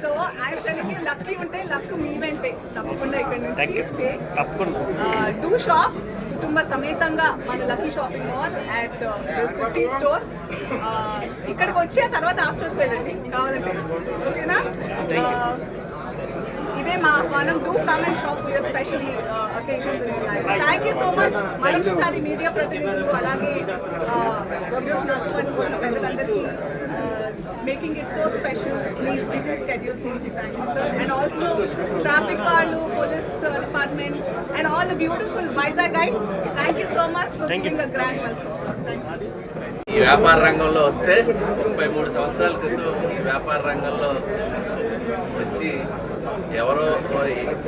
So ఆయన తనకి lucky ఉంటే లక్ మీ వెంటే. తప్పకుండా ఇక్కడ నుంచి తప్పకుండా. డూ షాప్ కుటుంబ సమేతంగా మన lucky shopping mall at fifteen store ఇక్కడికి వచ్చే తర్వాత ఆ స్టోర్కి వెళ్ళండి. కావాలంటే. ఓకేనా? ఇదే మా మనం do come and shop your special occasions thank you so much మరొకసారి మీడియా ప్రతినిధులు అలాగే ఈరోజు నాకు వచ్చిన పెద్దలందరూ మేకింగ్ ఇట్ సో స్పెషల్ మీ బిజీ స్కెడ్యూల్స్ నుంచి thank you sir and also traffic వాళ్ళు police department and all the beautiful Vizag guides thank you so much for giving a grand welcome ఈ వ్యాపార రంగంలో వస్తే ముప్పై మూడు సంవత్సరాల క్రితం ఈ వ్యాపార రంగంలో వచ్చి ఎవరో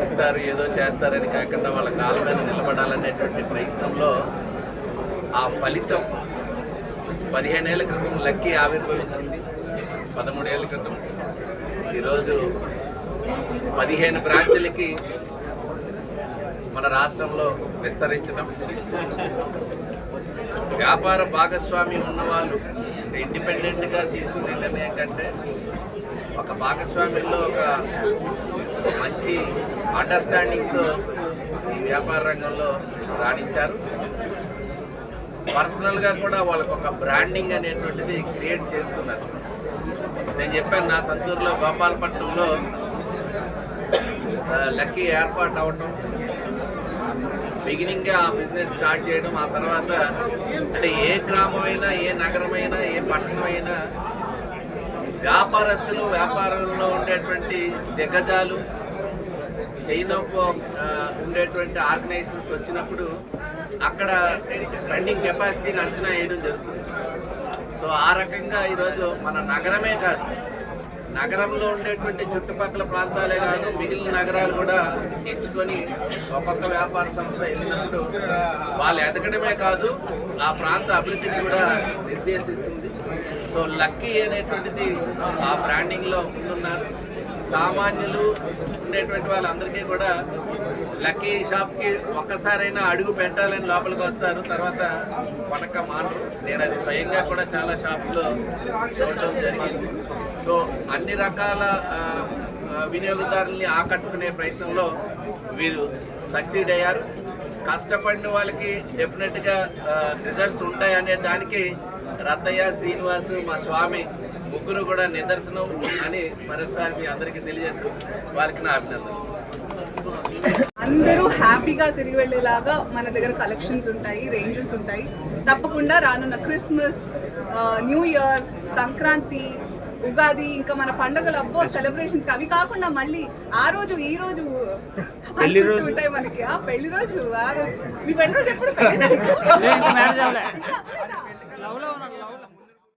ఇస్తారు ఏదో చేస్తారని కాకుండా వాళ్ళ కాళ్ళ మీద నిలబడాలనేటువంటి ప్రయత్నంలో ఆ ఫలితం పదిహేనేళ్ళ క్రితం లక్కీ ఆవిర్భవించింది. పదమూడేళ్ళ క్రితం. ఈరోజు పదిహేను బ్రాంచ్లకి మన రాష్ట్రంలో విస్తరించడం. వ్యాపార భాగస్వామి ఉన్నవాళ్ళు ఇండిపెండెంట్గా తీసుకునే నిర్ణయం కంటే ఒక భాగస్వామ్యంలో ఒక మంచి అండర్స్టాండింగ్తో ఈ వ్యాపార రంగంలో రాణించారు. పర్సనల్గా కూడా వాళ్ళకు ఒక బ్రాండింగ్ అనేటువంటిది క్రియేట్ చేసుకున్నారు. నేను చెప్పాను నా సొంతూరులో గోపాలపట్నంలో లక్కీ ఏర్పాటు అవటం. బిగినింగ్ ఆ బిజినెస్ స్టార్ట్ చేయడం ఆ తర్వాత అంటే ఏ గ్రామమైనా ఏ నగరమైనా ఏ పట్టణమైనా వ్యాపారస్తులు వ్యాపారంలో ఉండేటువంటి దిగ్గజాలు చైన్ ఆఫ్ uh, ఉండేటువంటి ఆర్గనైజేషన్స్ వచ్చినప్పుడు అక్కడ స్పెండింగ్ కెపాసిటీని అంచనా వేయడం జరుగుతుంది. సో ఆ రకంగా ఈరోజు మన నగరమే కాదు నగరంలో ఉండేటువంటి చుట్టుపక్కల ప్రాంతాలే కాదు మిగిలిన నగరాలు కూడా ఎంచుకొని ఒక్కొక్క వ్యాపార సంస్థ వెళ్ళినప్పుడు వాళ్ళు ఎదగడమే కాదు ఆ ప్రాంత అభివృద్ధిని కూడా నిర్దేశిస్తుంది. సో లక్కీ అనేటువంటిది ఆ బ్రాండింగ్లో ముందున్నారు. సామాన్యులు ఉండేటువంటి వాళ్ళందరికీ కూడా లక్కీ షాప్కి ఒక్కసారైనా అడుగు పెట్టాలని లోపలికి వస్తారు. తర్వాత కొనక మానరు నేను అది స్వయంగా కూడా చాలా షాపులో చూడటం జరిగింది. సో అన్ని రకాల వినియోగదారుల్ని ఆకట్టుకునే ప్రయత్నంలో వీరు సక్సీడ్ అయ్యారు. కష్టపడిన వాళ్ళకి డెఫినెట్గా రిజల్ట్స్ ఉంటాయి అనే దానికి రత్తయ్య శ్రీనివాసు మా స్వామి ముగ్గురు కూడా నిదర్శనం అని మరొకసారి మీ అందరికీ తెలియజేస్తూ వారికి నా అభినందనలు. అందరూ హ్యాపీగా తిరిగి వెళ్ళేలాగా మన దగ్గర కలెక్షన్స్ ఉంటాయి రేంజెస్ ఉంటాయి. తప్పకుండా రానున్న Christmas new year Sankranti Ugadi ఇంకా మన పండుగలు అబ్బో సెలబ్రేషన్స్ అవి కాకుండా మళ్ళీ ఆ రోజు ఈ రోజు పెళ్ళి రోజు. అనుకుంటూ ఉంటాయి మనకి. ఆ పెళ్ళి రోజు ఆ రోజు. మీ పెళ్ళి రోజు ఎప్పుడు